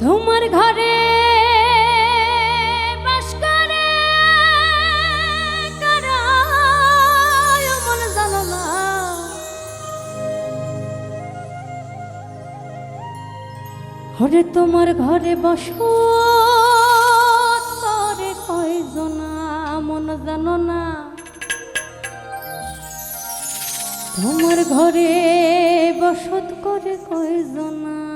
তোমার ঘরে বাস জানো না হরে তোমার ঘরে বসো করে কয়জনা মন জানো না তোমার ঘরে বসত করে কয়জনা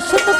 বসন্ত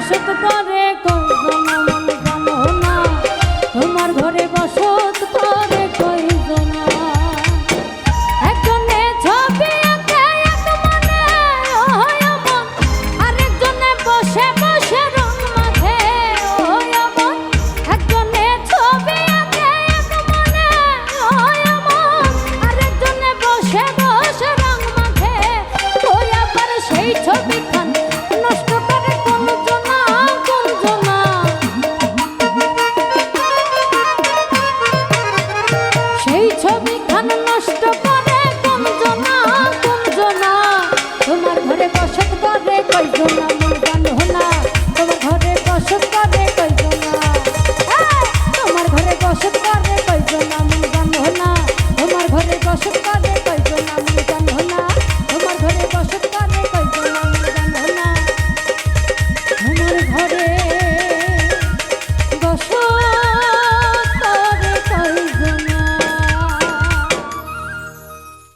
অসত করে কম মন কামনা তোমার ঘরে ছবি খান নষ্ট